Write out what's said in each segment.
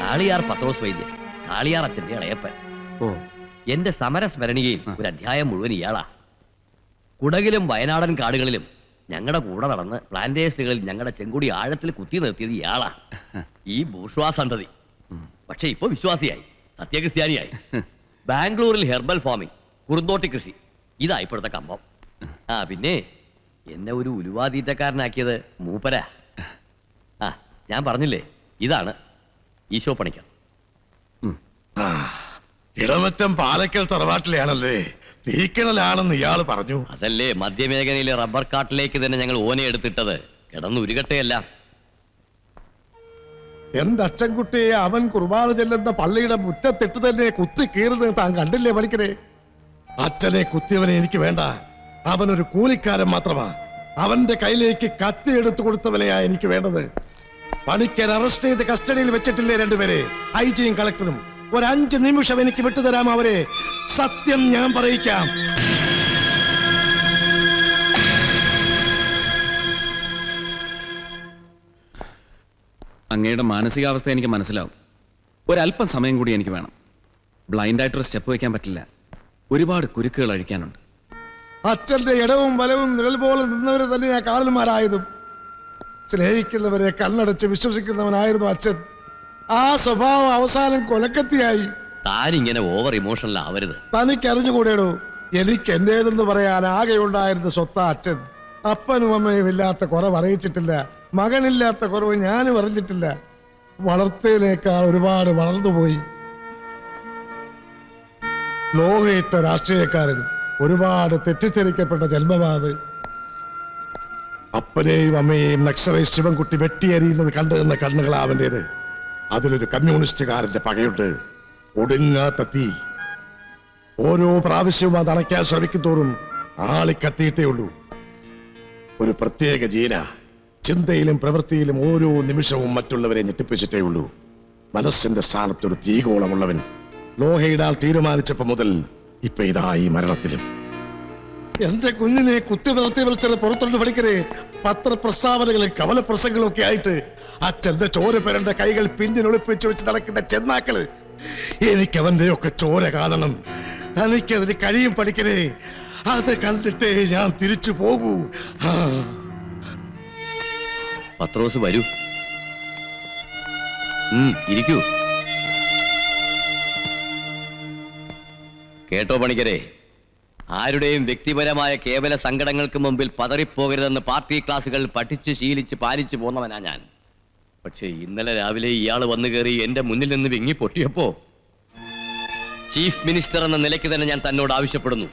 കാളിയാർ പത്രോസ് വൈദ്യൻ കാളിയാർ അച്ഛന്റെ ഇളയപ്പൻ. ഓ. എന്റെ സമരസ്മരണികയിൽ ഒരു അധ്യായം മുഴുവൻ ഇയാളാ. കുടകിലും വയനാടൻ കാടുകളിലും ഞങ്ങളുടെ കൂടെ നടന്ന് പ്ലാന്റേഷനുകളിൽ ഞങ്ങളുടെ ചെങ്കുടി ആഴത്തിൽ കുത്തി നിർത്തിയത് ഇയാളാ. ഈ ബൂഷ്വാ സന്തതി. പക്ഷെ ഇപ്പൊ വിശ്വാസിയായി സത്യക്രിസ്ത്യാനിയായി. ബാംഗ്ലൂരിൽ ഹെർബൽ ഫാമിംഗ് കുറുന്തോട്ടി കൃഷി. ഇതാ ഇപ്പോഴത്തെ കമ്പം. ആ പിന്നെ എന്നെ ഒരു ഉലുവാതീറ്റക്കാരനാക്കിയത് മൂപ്പരാ. ഞാൻ പറഞ്ഞില്ലേ? ഇതാണ് ഈശോ പണിക്കർ. ഇടമറ്റം പാലക്കൽ തറവാട്ടിലെയാണല്ലേ? തീക്കണലാണെന്ന് ഇയാൾ പറഞ്ഞു. അതല്ലേ മധ്യമേഖലയിലെ റബ്ബർ കാട്ടിലേക്ക് തന്നെ ഞങ്ങൾ ഓനെ എടുത്തിട്ടത്. കിടന്ന് ഉരുകട്ടെയല്ല എന്റെ അച്ഛൻകുട്ടിയെ അവൻ കുർബാന ചെല്ലുന്ന പള്ളിയുടെ മുറ്റത്തിട്ട് തന്നെ കുത്തി കീറുന്നത് താൻ കണ്ടില്ലേ പണിക്കരെ? അച്ഛനെ കുത്തിയവനെ എനിക്ക് വേണ്ട. അവനൊരു കൂലിക്കാരൻ മാത്രമാ. അവന്റെ കയ്യിലേക്ക് കത്തി എടുത്തു കൊടുത്തവനെയാ എനിക്ക് വേണ്ടത്. പണിക്കർ അറസ്റ്റ് ചെയ്ത് കസ്റ്റഡിയിൽ വെച്ചിട്ടില്ലേ രണ്ടുപേരെ? ഐ ജിയും കളക്ടറും. ഒരു അഞ്ച് നിമിഷം എനിക്ക് വിട്ടുതരാം അവരെ. സത്യം ഞാൻ പറയിക്കാം. അങ്ങയുടെ മാനസികാവസ്ഥ എനിക്ക് മനസ്സിലാവും. ഒരല്പം സമയം കൂടി എനിക്ക് വേണം. ബ്ലൈൻഡായിട്ടൊരു സ്റ്റെപ്പ് വയ്ക്കാൻ പറ്റില്ല. ഒരുപാട് കുരുക്കുകൾ അഴിക്കാനുണ്ട്. അച്ഛന്റെ ഇടവും വലവും നിഴൽ പോലെ നിന്നവരെ തന്നെയാ കാവൽമാരായതും. സ്നേഹിക്കുന്നവരെ കണ്ണടച്ച് വിശ്വസിക്കുന്നവനായിരുന്നു അച്ഛൻ. ആ സ്വഭാവം അവസാനം കൊലക്കത്തിയായി. താനിങ്ങനെ ഓവർ ഇമോഷണൽ ആവരുത്. തനിക്ക് അറിഞ്ഞുകൂടേടോ എനിക്ക് എന്റേതെന്ന് പറയാൻ ആകെ ഉണ്ടായിരുന്ന സ്വത്ത അച്ഛൻ. അപ്പനും അമ്മയും ഇല്ലാത്ത കുറവ് അറിയിച്ചിട്ടില്ല. മകനില്ലാത്ത കുറവ് ഞാനും അറിഞ്ഞിട്ടില്ല. വളർത്തയിലേക്കാൾ ഒരുപാട് വളർന്നുപോയി ലോകയിട്ട രാഷ്ട്രീയക്കാരൻ ഒരുപാട് തെറ്റിദ്ധരിക്കപ്പെട്ട ജന്മമാത്. അപ്പനെയും അമ്മയെയും നക്സറെ ശിവൻകുട്ടി വെട്ടിയെറിയുന്നത് കണ്ടു നിന്ന കണ്ണുകളാ അതിലൊരു കമ്മ്യൂണിസ്റ്റുകാരന്റെ പകയുണ്ട്. ഒടുങ്ങാത്ത തീ. ഓരോ പ്രാവശ്യവും അത് അണയ്ക്കാൻ തോറും ആളിക്കത്തിയിട്ടേ ഉള്ളൂ. ഒരു പ്രത്യേക ജീന. ചിന്തയിലും പ്രവൃത്തിയിലും ഓരോ നിമിഷവും മറ്റുള്ളവരെ ഞെട്ടിപ്പിച്ചിട്ടേ ഉള്ളൂ. മനസ്സിന്റെ സ്ഥാനത്തൊരു തീകോളമുള്ളവൻ. ലോഹയിടാൻ തീരുമാനിച്ചപ്പോ മുതൽ ഇപ്പൊ ഇതാ ഈ മരണത്തിലും. എന്റെ കുഞ്ഞിനെ കുത്തി വളർത്തി വിളിച്ചത് പുറത്തോട്ട് പഠിക്കരേ പത്രപ്രസ്താവനകളും കവലപ്രസംഗങ്ങളും ഒക്കെ ആയിട്ട് അച്ഛന്റെ ചോര പേരന്റെ കൈകൾ പിന്നിനൊളിപ്പിച്ച് വെച്ച് നടക്കുന്ന ചെന്നാക്കൾ. എനിക്ക് അവന്റെ ഒക്കെ ചോര കാണണം. തനിക്കതിന് കഴിയും പഠിക്കരേ അത് കണ്ടിട്ടേ ഞാൻ തിരിച്ചു പോകൂ. പത്ര പത്രോസ് വരൂ. കേട്ടോ പണിക്കരെ. ആരുടെയും വ്യക്തിപരമായ കേവല സങ്കടങ്ങൾക്ക് മുമ്പിൽ പതറിപ്പോകരുതെന്ന് പാർട്ടി ക്ലാസുകൾ പഠിച്ച് ശീലിച്ച് പാലിച്ചു പോന്നവനാ ഞാൻ. പക്ഷേ ഇന്നലെ രാവിലെ ഇയാൾ വന്നു കയറി എന്റെ മുന്നിൽ നിന്ന് വിങ്ങി പൊട്ടിയപ്പോ ചീഫ് മിനിസ്റ്റർ എന്ന നിലയ്ക്ക് തന്നെ ഞാൻ തന്നോട് ആവശ്യപ്പെടുന്നു.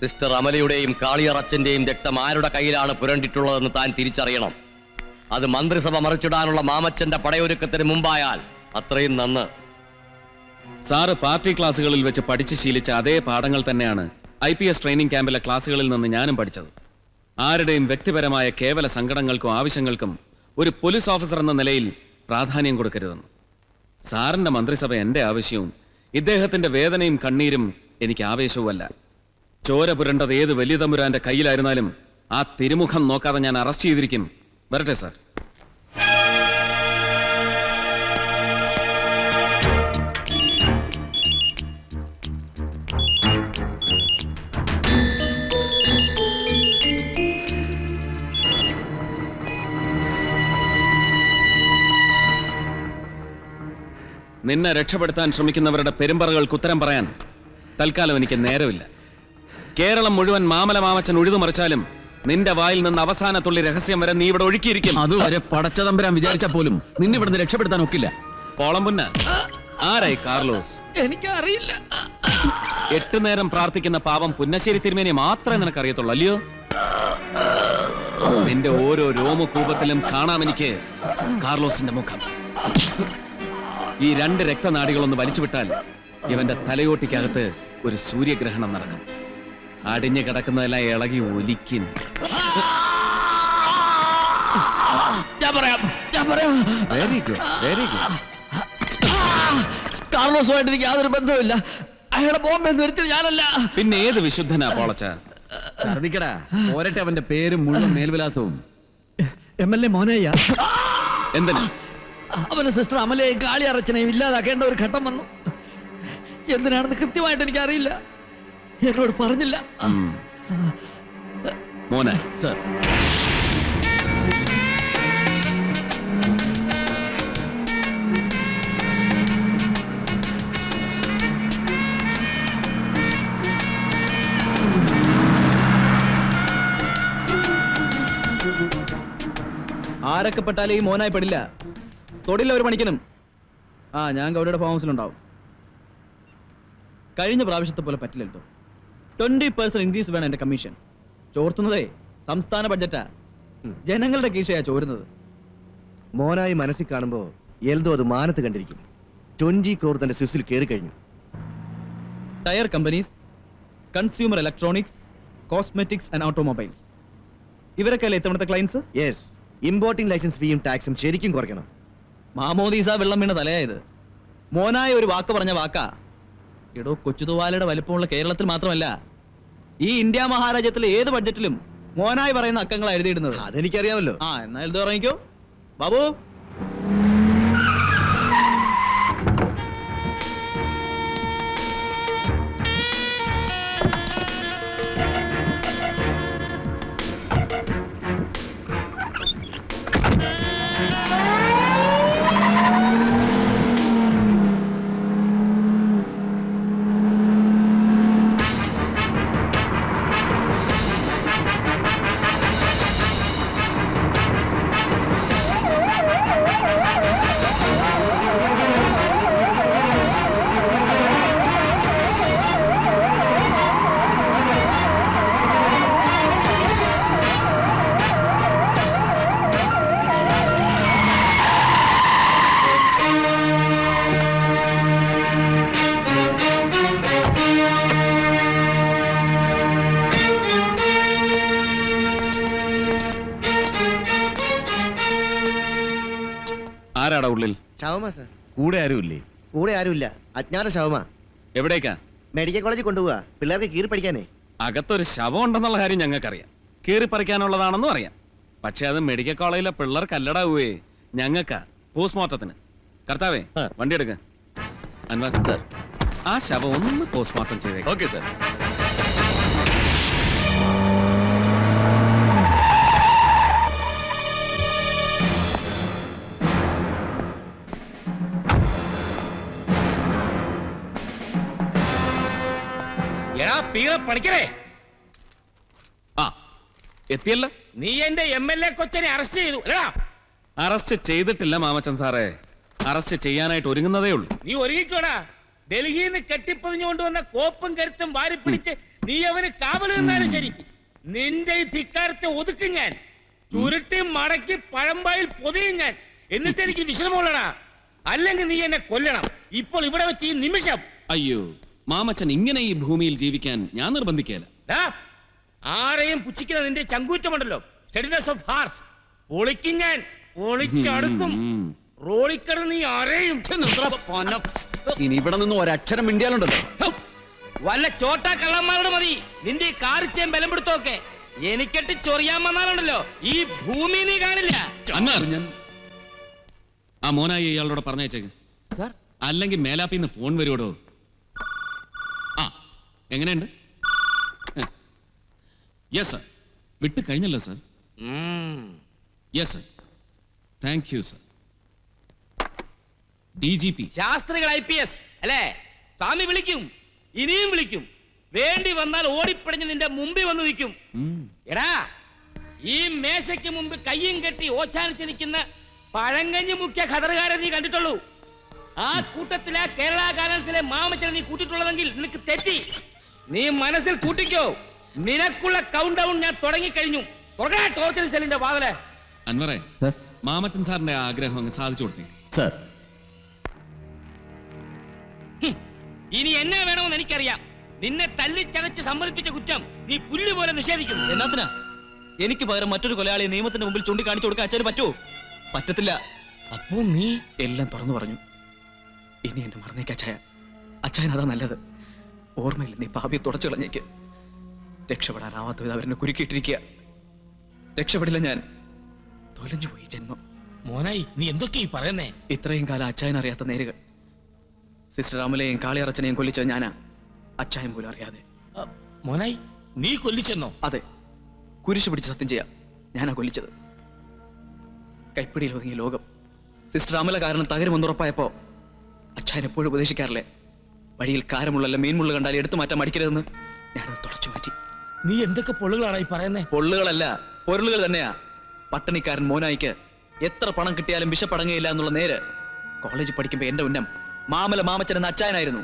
സിസ്റ്റർ അമലയുടെയും കാളിയർ അച്ഛന്റെയും രക്തം ആരുടെ കയ്യിലാണ് പുരണ്ടിട്ടുള്ളതെന്ന് താൻ തിരിച്ചറിയണം. അത് മന്ത്രിസഭ മറിച്ചിടാനുള്ള മാമച്ചന്റെ പടയൊരുക്കത്തിന് മുമ്പായാൽ അത്രയും നന്ന്. സാറ് പാർട്ടി ക്ലാസുകളിൽ വെച്ച് പഠിച്ച് ശീലിച്ച അതേ പാഠങ്ങൾ തന്നെയാണ് ഐ പി എസ് ട്രെയിനിങ് ക്യാമ്പിലെ ക്ലാസ്സുകളിൽ നിന്ന് ഞാനും പഠിച്ചത്. ആരുടെയും വ്യക്തിപരമായ കേവല സങ്കടങ്ങൾക്കും ആവശ്യങ്ങൾക്കും ഒരു പോലീസ് ഓഫീസർ എന്ന നിലയിൽ പ്രാധാന്യം കൊടുക്കരുതെന്ന്. സാറിന്റെ മന്ത്രിസഭ എന്റെ ആവശ്യവും ഇദ്ദേഹത്തിന്റെ വേദനയും കണ്ണീരും എനിക്ക് ആവേശവുമല്ല. ചോര പുരണ്ടത് ഏത് വലിയ തമ്പുരാന്റെ കയ്യിലായിരുന്നാലും ആ തിരുമുഖം നോക്കാതെ ഞാൻ അറസ്റ്റ് ചെയ്തിരിക്കും. വരട്ടെ സാർ. നിന്നെ രക്ഷപ്പെടുത്താൻ ശ്രമിക്കുന്നവരുടെ പെരുമ്പറകൾക്ക് ഉത്തരം പറയാൻ തൽക്കാലം എനിക്ക് നേരമില്ല. കേരളം മുഴുവൻ മാമല മാമച്ചൻ ഉഴുതുമറിച്ചാലും നിന്റെ വായിൽ നിന്ന് അവസാന തുള്ളി രഹസ്യം വരെ നീ ഇവിടെ ഒഴുക്കിയിരിക്കും. അതുവരെ പടച്ചതമ്പരാൻ വിചാരിച്ച പോലും നിന്നെ ഇവിടുന്ന് രക്ഷപ്പെടുത്താൻ ഒക്കില്ല. പോളംപുന്ന ആരായി കാർലോസ്? എനിക്കറിയില്ല. എട്ട് നേരം പ്രാർത്ഥിക്കുന്ന പാവം പുന്നശ്ശേരി തിരുമേനി മാത്രമേ നിനക്ക് അറിയത്തുള്ളൂ അല്ലയോ? നിന്റെ ഓരോ രോമകൂപത്തിലും കാണാം എനിക്ക് കാർലോസിന്റെ മുഖം. ഈ രണ്ട് രക്തനാടികളൊന്ന് വലിച്ചുവിട്ടാൽ ഇവന്റെ തലയോട്ടിക്കകത്ത് ഒരു സൂര്യഗ്രഹണം നടക്കും. അടിഞ്ഞു കിടക്കുന്നതെല്ലാം ഇളകി ഒലിക്കും. ഞാൻ പറയാം. ഞാൻ പറയാം. വെരി ഗുഡ് വെരി ഗുഡ് കാർലോസുമായിട്ട് എനിക്ക് യാതൊരു ബന്ധവുമില്ല. അയാളെ ബോംബെ നിർത്തിയത് ഞാനല്ല. പിന്നെ ഏത് വിശുദ്ധനാ പോളച്ച? ഛർദിക്കടാ. പോരട്ടെ അവന്റെ പേരും മുഴുവൻ മേൽവിലാസവും. M L A Monayya. എന്തിന്? അവന് സിസ്റ്റർ അമലയെ ഗാളി അറച്ചനെയും ഇല്ലാതാക്കേണ്ട ഒരു ഘട്ടം വന്നു. എന്തിനാണെന്ന് കൃത്യമായിട്ട് എനിക്ക് അറിയില്ല എന്നോട് പറഞ്ഞില്ല. മോനെ. സർ. ആരൊക്കെ പെട്ടാലേ ഈ മോനായി പെടില്ല. തൊടില്ല ഒരു പണിക്കനും ആ ഞാൻ ഗൗരിയുടെ ഫാം ഹൗസിലുണ്ടാവും കഴിഞ്ഞ പ്രാവശ്യത്തെ പോലെ പറ്റില്ലല്ലോ ട്വന്റി പെർസെന്റ് ഇൻക്രീസ് വേണം എന്റെ കമ്മീഷൻ ചോർത്തുന്നതേ സംസ്ഥാന ബഡ്ജറ്റാ ജനങ്ങളുടെ കീശയാ ചോരുന്നത്. മോനായി മനസ്സിൽ കാണുമ്പോൾ എൽദോ അത് മാനത്ത് കണ്ടിരിക്കും. ട്വന്റി ക്രോർ തന്റെ സ്വിസിൽ കയറി കഴിഞ്ഞു. Tyre companies consumer electronics cosmetics and automobiles ഇവരൊക്കെ അല്ലേ ഇത്തവണത്തെ ക്ലയൻസ് യെസ് ഇമ്പോർട്ടിംഗ് ലൈസൻസ് ഫീയും ടാക്സും ശരിക്കും കുറയ്ക്കണം. മാമോദീസ വെള്ളം വീണ തലയായത്. മോനായ ഒരു വാക്ക് പറഞ്ഞ വാക്കാ എടോ കൊച്ചുതുവാലയുടെ വലിപ്പമുള്ള കേരളത്തിൽ മാത്രമല്ല ഈ ഇന്ത്യ മഹാരാജ്യത്തിലെ ഏത് ബഡ്ജറ്റിലും മോനായി പറയുന്ന അക്കങ്ങളാണ് എഴുതിയിടുന്നത്. അതെനിക്കറിയാമല്ലോ. ആ എന്നാൽ എഴുതി ഇറങ്ങിക്കോ ബാബു ആരാടാ ഉള്ളിൽ? ശവമ സർ. കൂടെ ആരുമില്ലേ കൂടെ ആരുമില്ല. അജ്ഞാത ശവമ എവിടേക്കാ? മെഡിക്കൽ കോളേജിൽ കൊണ്ടുപോവാ. പിള്ളേർക്ക് കീറി പഠിക്കാനേ. അകത്തൊരു ശവം ഉണ്ടെന്നുള്ള കാര്യം ഞങ്ങൾക്കറിയാം. കീറി പറിക്കാനുള്ളതാണെന്നും അറിയാം. പക്ഷെ അത് മെഡിക്കൽ കോളേജിലെ പിള്ളേർക്ക് അല്ലടാവേ ഞങ്ങൾക്കാ പോസ്റ്റ്മോർട്ടത്തിന്. കർത്താവേ വണ്ടി എടുക്ക. അൻവർ. സർ. ആ ശവം ഒന്ന് പോസ്റ്റ്മോർട്ടം ചെയ്തേക്കാം. Okay sir. എടാ പീറ പണിക്കരേ ആ എത്തിയല്ല. നീ എന്റെ എം എൽ എ കൊച്ചനെ അറസ്റ്റ് ചെയ്തു. അല്ലടാ അറസ്റ്റ് ചെയ്തിട്ടില്ല മാമച്ചൻ സാറേ. അറസ്റ്റ് ചെയ്യാനായിട്ട് ഒരുങ്ങുന്നതേ ഉള്ളൂ. നീ ഒരുങ്ങിക്കോടാ. ഡൽഹിയിൽ നിന്ന് കൊണ്ടുവന്ന കോപ്പും കരുത്തും വാരി പിടിച്ച് നീ അവന് കാവൽ ശരി. നിന്റെ ഈ ധിക്കാരത്തെ ഒതുക്കും ഞാൻ. ചുരുട്ടി മടക്കി പഴമ്പായിൽ പൊതിയും ഞാൻ. എന്നിട്ട് എനിക്ക് വിഷമമുള്ളടാ. അല്ലെങ്കിൽ നീ എന്നെ കൊല്ലണം. ഇപ്പോൾ ഇവിടെ വെച്ച് ഈ നിമിഷം. അയ്യോ. മാമച്ചൻ ഇങ്ങനെ ഈ ഭൂമിയിൽ ജീവിക്കാൻ ഞാൻ നിർബന്ധിക്കല ആരെയും പുച്ഛിക്കുന്ന നിന്റെ ചങ്കൂറ്റമുണ്ടല്ലോ. സ്റ്റെഡിനെസ് ഓഫ് ഹാർട്ട് പൊളിക്കും ഞാൻ പൊളിച്ചടുക്കും റോളിക്കട നീ ആരെയും ഇനി ഇവിടെ നിന്ന് ഒരക്ഷരം മിണ്ടിയാലുണ്ടല്ലോ! വല്ല ചോട്ട കള്ളന്മാരോട് മതി. നിന്റെ ഈ കാറിച്ചേം ബലം പിടുത്തൊക്കെ എനിക്കെട്ട് ചൊറിയാൻ വന്നാലുണ്ടല്ലോ. ഈ ഭൂമി നീ കാണില്ല. ആ മോനായി ഇയാളോട് പറഞ്ഞയച്ചേക്ക്. സർ. അല്ലെങ്കിൽ മേലാപ്പിന്ന് ഫോൺ വരുവോടോ? എങ്ങനെയുണ്ട്? യെസ് സർ വിട്ട് കഴിഞ്ഞല്ലോ sir yes sir thank you sir D G P Sastrikal I P S അല്ലേ? സ്വാമി വിളിക്കും ഇനിയും വിളിക്കും. വേണ്ടി വന്നാൽ ഓടിപ്പടഞ്ഞ് നിന്റെ മുമ്പിൽ വന്ന് നിൽക്കും. എടാ ഈ മേശയ്ക്ക് മുമ്പ് കയ്യും കെട്ടി ഓച്ചാനിച്ച് നിൽക്കുന്ന പഴങ്കഞ്ഞി മുഖ്യ ഖദറുകാരെ നീ കണ്ടിട്ടുള്ളൂ. ആ കൂട്ടത്തിലെ കേരള ഗാലൻസിലെ മാമച്ചനെ നീ കൂട്ടിയിട്ടുള്ളതെങ്കിൽ നിനക്ക് തെറ്റി. നീ മനസ്സിൽ കൂട്ടിക്കോ. നിനക്കുള്ള കൗണ്ട് ഡൗൺ ഞാൻ തുടങ്ങി കഴിഞ്ഞു ടോർച്ചർ സെല്ലിന്റെ വാതിലെ. അൻവറെ സർ. മാമച്ചൻ സാറിന്റെ ആഗ്രഹം അങ്ങ് സാധിച്ചു കൊടുത്തേ. സർ. ഹും, ഇനി എന്നെ വേണമെന്ന് എനിക്കറിയാം. നിന്നെ തല്ലിച്ചതച്ച് സമ്മതിപ്പിച്ച കുറ്റം നീ പുല്ല് പോലെ നിഷേധിക്കുന്നു. എന്നാത്തിനാ? എനിക്ക് പകരം മറ്റൊരു കൊലയാളിയെ നിയമത്തിന്റെ മുമ്പിൽ ചൂണ്ടിക്കാണിച്ചു കൊടുക്കാൻ അച്ഛന് പറ്റുമോ പറ്റത്തില്ല. അപ്പോ നീ എല്ലാം തുറന്നു പറഞ്ഞു. ഇനി എന്നെ മറന്നേക്ക് അച്ഛായ. അച്ഛായൻ അതാ നല്ലത്. ഓർമ്മയില്ല. നീ ഭാവി തുടച്ചു കളഞ്ഞേക്ക്. രക്ഷപ്പെടാനാവാത്ത വിധം അവരെന്നെ കുരുക്കിയിട്ടിരിക്കുക. രക്ഷപ്പെടില്ല ഞാൻ. തൊലഞ്ഞു പോയി ജന്മം. മോനായി നീ എന്തൊക്കെയാ ഈ പറയുന്നേ? ഇത്രയും കാലം അച്ചായൻ അറിയാത്ത നേരുകൾ. സിസ്റ്റർ അമലയും കാളിയറച്ചനെയും കൊല്ലിച്ചത് ഞാനാ. അച്ചായൻ പോലും അറിയാതെ. മോനായി നീ കൊല്ലിച്ചെന്നോ? അതെ. കുരിശ് പിടിച്ച് സത്യം ചെയ്യാം. ഞാനാ കൊല്ലിച്ചത്. കൈപ്പിടിയിൽ ഒതുങ്ങിയ ലോകം. സിസ്റ്റർ അമല കാരണം തകരുമെന്നുറപ്പായപ്പോ അച്ചായൻ എപ്പോഴും ഉപദേശിക്കാറില്ലേ? വഴിയിൽ കാരമുള്ളല്ല മീൻമുള്ള കണ്ടാൽ എടുത്തു മാറ്റാൻ മടിക്കരുതെന്ന് ഞാൻ തുടച്ചു മാറ്റി. നീ എന്തൊക്കെ പൊള്ളുകളാണ് ഈ പറയുന്നേ? പൊള്ളുകളല്ല പൊരുളുകൾ തന്നെയാ. പട്ടണിക്കാരൻ മോനായിക്ക് എത്ര പണം കിട്ടിയാലും വിശപ്പടങ്ങയില്ല എന്നുള്ള നേര് കോളേജ് പഠിക്കുമ്പോ എന്റെ ഉന്നം മാമല മാമച്ചൻ എന്ന അച്ചായനായിരുന്നു.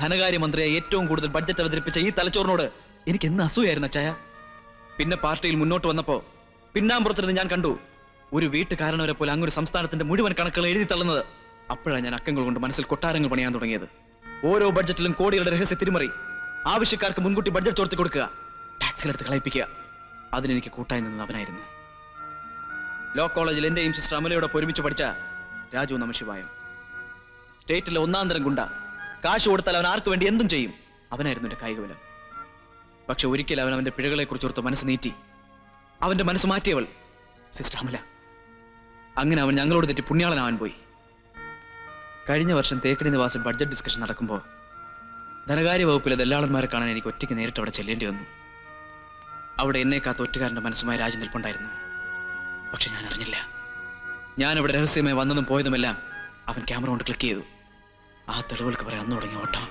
ധനകാര്യമന്ത്രിയെ ഏറ്റവും കൂടുതൽ ബഡ്ജറ്റ് അവതരിപ്പിച്ച ഈ തലച്ചോറിനോട് എനിക്ക് എന്ന് അസൂയായിരുന്നു അച്ചായ. പിന്നെ പാർട്ടിയിൽ മുന്നോട്ട് വന്നപ്പോ പിന്നാമ്പുറത്തിരുന്ന് ഞാൻ കണ്ടു. ഒരു വീട്ടുകാരനവരെ പോലെ അങ്ങൊരു സംസ്ഥാനത്തിന്റെ മുഴുവൻ കണക്കുകൾ എഴുതി തള്ളുന്നത്. അപ്പോഴാണ് ഞാൻ അക്കങ്ങൾ കൊണ്ട് മനസ്സിൽ കൊട്ടാരങ്ങൾ പണിയാൻ തുടങ്ങിയത്. ഓരോ ബഡ്ജറ്റിലും കോടികളുടെ രഹസ്യ തിരിമറി. ആവശ്യക്കാർക്ക് മുൻകൂട്ടി ബഡ്ജറ്റ് ചോർത്തി കൊടുക്കുക. ടാക്സിലെടുത്ത് കളയിപ്പിക്കുക. അതിനെനിക്ക് കൂട്ടായി നിന്നത് അവനായിരുന്നു. ലോ കോളേജിൽ എന്റെയും സിസ്റ്റർ അമലയോടൊപ്പം ഒരുമിച്ച് പഠിച്ച രാജു നമശിവായം സ്റ്റേറ്റിലെ ഒന്നാം തരം ഗുണ്ട. കാശ് കൊടുത്താൽ അവൻ ആർക്ക് വേണ്ടി എന്തും ചെയ്യും? അവനായിരുന്നു എന്റെ കായികബലം പക്ഷെ ഒരിക്കലും അവൻ അവന്റെ പിഴകളെക്കുറിച്ച് ഓർത്ത് മനസ്സ് നീറ്റി അവന്റെ മനസ്സ് മാറ്റിയവൾ സിസ്റ്റർ അമല. അങ്ങനെ അവൻ ഞങ്ങളോട് തെറ്റി പുണ്യാളനാവാൻ പോയി. കഴിഞ്ഞ വർഷം തേക്കടി നിവാസം ബഡ്ജറ്റ് ഡിസ്കഷൻ നടക്കുമ്പോൾ ധനകാര്യ വകുപ്പിലെ ദല്ലാളന്മാരെ കാണാൻ എനിക്ക് ഒറ്റയ്ക്ക് നേരിട്ട് അവിടെ ചെല്ലേണ്ടി വന്നു. അവിടെ എന്നെ കാത്ത ഒറ്റുകാരന്റെ മനസ്സുമായി രാജ്യം നിൽപ്പുണ്ടായിരുന്നു. പക്ഷെ ഞാൻ അറിഞ്ഞില്ല. ഞാൻ അവിടെ രഹസ്യമായി വന്നതും പോയതുമെല്ലാം അവൻ ക്യാമറ കൊണ്ട് ക്ലിക്ക് ചെയ്തു. ആ തെളിവുകൾക്ക് പറയാൻ അന്ന് തുടങ്ങിയ ഓട്ടം.